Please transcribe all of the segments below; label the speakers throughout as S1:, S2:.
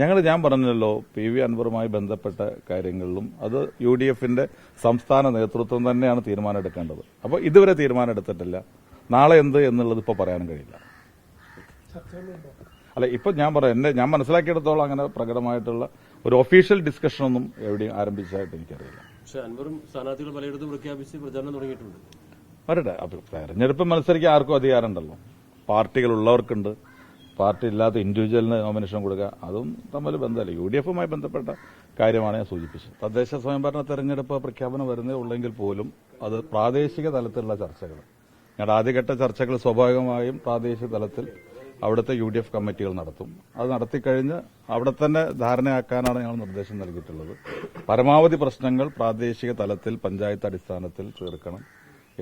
S1: ഞങ്ങൾ ഞാൻ പറഞ്ഞല്ലോ പി വി അൻവറുമായി ബന്ധപ്പെട്ട കാര്യങ്ങളിലും അത് യു ഡി എഫിന്റെ സംസ്ഥാന നേതൃത്വം തന്നെയാണ് തീരുമാനം എടുക്കേണ്ടത് അപ്പോൾ ഇതുവരെ തീരുമാനം എടുത്തിട്ടില്ല നാളെ എന്ത് എന്നുള്ളത് ഇപ്പോൾ പറയാനും കഴിയില്ല. അല്ല ഇപ്പൊ ഞാൻ പറയാം എന്നെ ഞാൻ മനസ്സിലാക്കിയെടുത്തോളം അങ്ങനെ പ്രകടമായിട്ടുള്ള ഒരു ഒഫീഷ്യൽ ഡിസ്കഷൻ ഒന്നും എവിടെയും ആരംഭിച്ചതായിട്ട് എനിക്കറിയില്ല.
S2: പക്ഷേ അൻവറും സ്ഥാനാർത്ഥികൾ പലയിടത്തും പ്രഖ്യാപിച്ച് പ്രചാരണം തുടങ്ങിയിട്ടുണ്ട്.
S1: വരട്ടെ തെരഞ്ഞെടുപ്പ് മത്സരിക്കാൻ ആർക്കും അധികാരമുണ്ടല്ലോ. പാർട്ടികൾ ഉള്ളവർക്കുണ്ട് പാർട്ടി ഇല്ലാത്ത ഇൻഡിവിജ്വലിന് നോമിനേഷൻ കൊടുക്കുക അതും തമ്മിൽ ബന്ധമല്ല. യു ഡി എഫുമായി ബന്ധപ്പെട്ട കാര്യമാണ് ഞാൻ സൂചിപ്പിച്ചത്. തദ്ദേശ സ്വയംഭരണ തെരഞ്ഞെടുപ്പ് പ്രഖ്യാപനം വരുന്നേ ഉള്ളെങ്കിൽ പോലും അത് പ്രാദേശിക തലത്തിലുള്ള ചർച്ചകൾ. ഞങ്ങളുടെ ആദ്യഘട്ട ചർച്ചകൾ സ്വാഭാവികമായും പ്രാദേശിക തലത്തിൽ അവിടുത്തെ യു ഡി എഫ് കമ്മിറ്റികൾ നടത്തും. അത് നടത്തിക്കഴിഞ്ഞ് അവിടെ തന്നെ ധാരണയാക്കാനാണ് ഞങ്ങൾ നിർദ്ദേശം നൽകിയിട്ടുള്ളത്. പരമാവധി പ്രശ്നങ്ങൾ പ്രാദേശിക തലത്തിൽ പഞ്ചായത്ത് അടിസ്ഥാനത്തിൽ തീർക്കണം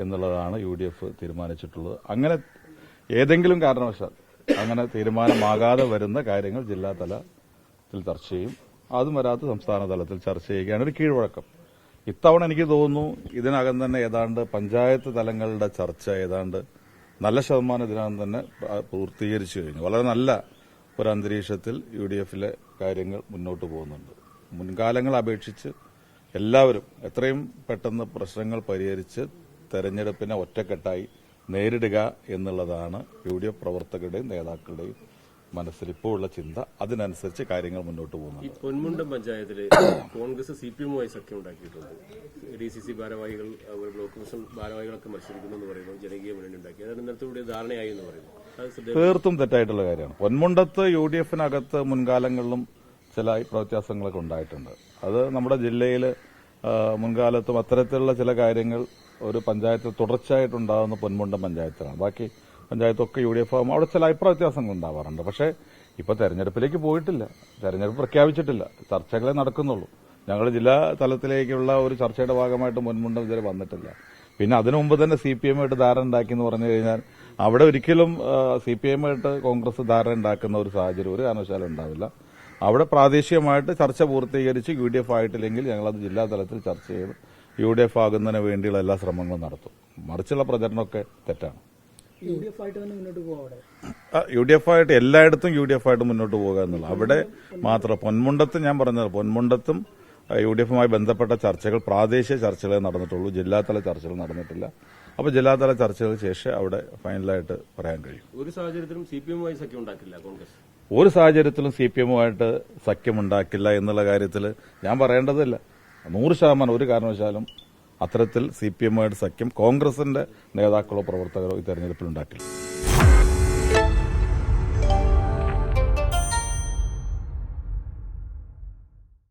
S1: എന്നുള്ളതാണ് യു തീരുമാനിച്ചിട്ടുള്ളത്. അങ്ങനെ ഏതെങ്കിലും കാരണവശാൽ അങ്ങനെ തീരുമാനമാകാതെ വരുന്ന കാര്യങ്ങൾ ജില്ലാ തലത്തിൽ ചർച്ച ചെയ്യും. അതും വരാത്ത സംസ്ഥാന തലത്തിൽ ചർച്ച ചെയ്യുകയാണ്. ഒരു കീഴ്വഴക്കം. ഇത്തവണ എനിക്ക് തോന്നുന്നു ഇതിനകം തന്നെ ഏതാണ്ട് പഞ്ചായത്ത് തലങ്ങളുടെ ചർച്ച ഏതാണ്ട് നല്ല ശതമാനം ഇതിനകം തന്നെ പൂർത്തീകരിച്ചു കഴിഞ്ഞു. വളരെ നല്ല ഒരു അന്തരീക്ഷത്തിൽ യു ഡി എഫിലെ കാര്യങ്ങൾ മുന്നോട്ട് പോകുന്നുണ്ട്. മുൻകാലങ്ങളെ അപേക്ഷിച്ച് എല്ലാവരും എത്രയും പെട്ടെന്ന് പ്രശ്നങ്ങൾ പരിഹരിച്ച് തെരഞ്ഞെടുപ്പിനെ ഒറ്റക്കെട്ടായി നേരിടുക എന്നുള്ളതാണ് യു ഡി എഫ് പ്രവർത്തകരുടെയും നേതാക്കളുടെയും മനസ്സിൽ ഇപ്പോൾ ഉള്ള ചിന്ത. അതിനനുസരിച്ച് കാര്യങ്ങൾ മുന്നോട്ട്
S2: ഈ
S1: പോകുന്നുണ്ട്
S2: പൊന്മുണ്ടം പഞ്ചായത്തിൽ കോൺഗ്രസ് സി പി എമ്മുമായി സഖ്യം ഉണ്ടാക്കിയിട്ടുണ്ട്. ഡി സി സി ഭാരവാഹികൾ ബ്ലോക്ക് പ്രസിഡന്റ് ഭാരവാഹികളൊക്കെ മത്സരിക്കുന്നു എന്ന് പറയുന്നു. ജനകീയ മുന്നണി ഉണ്ടാക്കി. അതാണ് ഇന്നത്തെ ധാരണയായി എന്ന് പറയുന്നു.
S1: തീർത്തും തെറ്റായിട്ടുള്ള കാര്യമാണ്. പൊന്മുണ്ടത്ത് യു ഡി എഫിനകത്ത് മുൻകാലങ്ങളിലും ചില വ്യത്യാസങ്ങളൊക്കെ ഉണ്ടായിട്ടുണ്ട്. അത് നമ്മുടെ ജില്ലയിൽ മുൻകാലത്തും അത്തരത്തിലുള്ള ചില കാര്യങ്ങൾ ഒരു പഞ്ചായത്ത് തുടർച്ചയായിട്ടുണ്ടാകുന്ന പൊന്മുണ്ടം പഞ്ചായത്താണ്. ബാക്കി പഞ്ചായത്തൊക്കെ യു ഡി എഫ് ആകുമ്പോൾ അവിടെ ചില അഭിപ്രായ വ്യത്യാസങ്ങൾ ഉണ്ടാവാറുണ്ട്. പക്ഷേ ഇപ്പൊ തെരഞ്ഞെടുപ്പിലേക്ക് പോയിട്ടില്ല. തെരഞ്ഞെടുപ്പ് പ്രഖ്യാപിച്ചിട്ടില്ല. ചർച്ചകളെ നടക്കുന്നുള്ളൂ. ഞങ്ങൾ ജില്ലാ തലത്തിലേക്കുള്ള ഒരു ചർച്ചയുടെ ഭാഗമായിട്ട് മുൻമുണ്ടം ഇതുവരെ വന്നിട്ടില്ല. പിന്നെ അതിനു മുമ്പ് തന്നെ സി പി എമ്മായിട്ട് ധാരണ ഉണ്ടാക്കി എന്ന് പറഞ്ഞു കഴിഞ്ഞാൽ അവിടെ ഒരിക്കലും സി പി എമ്മായിട്ട് കോൺഗ്രസ് ധാരണ ഉണ്ടാക്കുന്ന ഒരു സാഹചര്യം ഒരു കാരണവശാലും ഉണ്ടാവില്ല. അവിടെ പ്രാദേശികമായിട്ട് ചർച്ച പൂർത്തീകരിച്ച് യു ഡി എഫ് ആയിട്ടില്ലെങ്കിൽ ഞങ്ങളത് ജില്ലാ തലത്തിൽ ചർച്ച ചെയ്ത് യു ഡി എഫ് ആകുന്നതിന് വേണ്ടിയുള്ള എല്ലാ ശ്രമങ്ങളും നടത്തും. മറിച്ചുള്ള പ്രചരണമൊക്കെ തെറ്റാണ്.
S3: യു ഡി എഫ് ആയിട്ട് തന്നെ മുന്നോട്ട് പോകാം
S1: ആ, യു ആയിട്ട് എല്ലായിടത്തും യു ഡി എഫ് ആയിട്ട് മുന്നോട്ട് പോകുക എന്നുള്ളത്. അവിടെ മാത്രം പൊന്മുണ്ടത്ത് ഞാൻ പറഞ്ഞത് പൊന്മുണ്ടത്തും യു ഡി എഫുമായി ബന്ധപ്പെട്ട ചർച്ചകൾ പ്രാദേശിക ചർച്ചകളെ നടന്നിട്ടുള്ളൂ. ജില്ലാതല ചർച്ചകൾ നടന്നിട്ടില്ല. അപ്പൊ ജില്ലാതല ചർച്ചകൾക്ക് ശേഷം അവിടെ ഫൈനലായിട്ട് പറയാൻ കഴിയും.
S2: ഒരു സാഹചര്യത്തിലും സി പി എമ്മുമായി സഖ്യം ഉണ്ടാക്കില്ല കോൺഗ്രസ്?
S1: ഒരു സാഹചര്യത്തിലും സി പി എമ്മുമായിട്ട് സഖ്യമുണ്ടാക്കില്ല എന്നുള്ള കാര്യത്തിൽ ഞാൻ പറയേണ്ടതില്ല. നൂറ് ശതമാനം ഒരു കാരണവശാലും അത്തരത്തിൽ സി പി എമ്മുമായിട്ട് സഖ്യം കോൺഗ്രസിന്റെ നേതാക്കളോ പ്രവർത്തകരോ ഈ തെരഞ്ഞെടുപ്പിൽ ഉണ്ടാക്കില്ല.